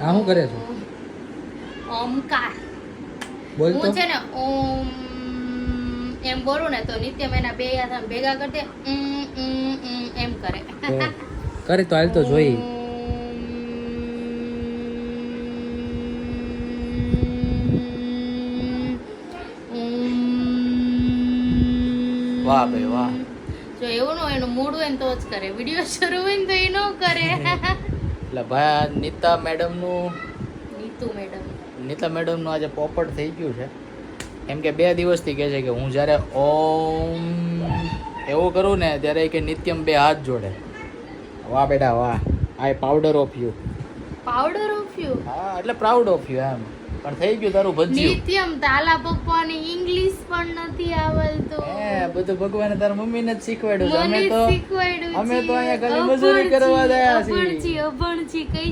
આ શું કરે છે? ઓમકાર બોલ તો. હું છે ને ઓમ એમ બોલું ને તો નિત્યમ એના બે હાથ આમ ભેગા કરી દે ઉમ, ઉમ, ઉમ એમ કરે. કરે તો હાલ તો જોઈ. વાહ ભાઈ વાહ. જો એવું ન હોય એનું મૂડ હોય ને તો જ કરે. વીડિયો શરૂ હોય ને તો એ ન કરે. એટલે ભાઈ નીતા મેડમનું નીતુ મેડમ. નીતા મેડમનું આજે પોપટ થઈ ગયું છે. કેમ કે બે દિવસથી કહે છે કે હું જ્યારે ઓમ એવું કરું ને ત્યારે કે નિત્યમ બે હાથ જોડે. વાહ બેટા વાહ. I powder of you powder of you હા એટલે પ્રાઉડ ઓફ યુ એમ. પણ થઈ ગયું તારું ભજ્યું. નિત્યમ તાલા પપ્પાની ઇંગ્લિશ પણ નથી આવડતું. બધું ભગવાને તારા મમ્મીને જ શીખવાડ્યું અમે તો અમે તો અહીંયા ખાલી મજૂરી કરવા ગયા છીએ, છીએ. છીએ, અભણ છીએ, કઈ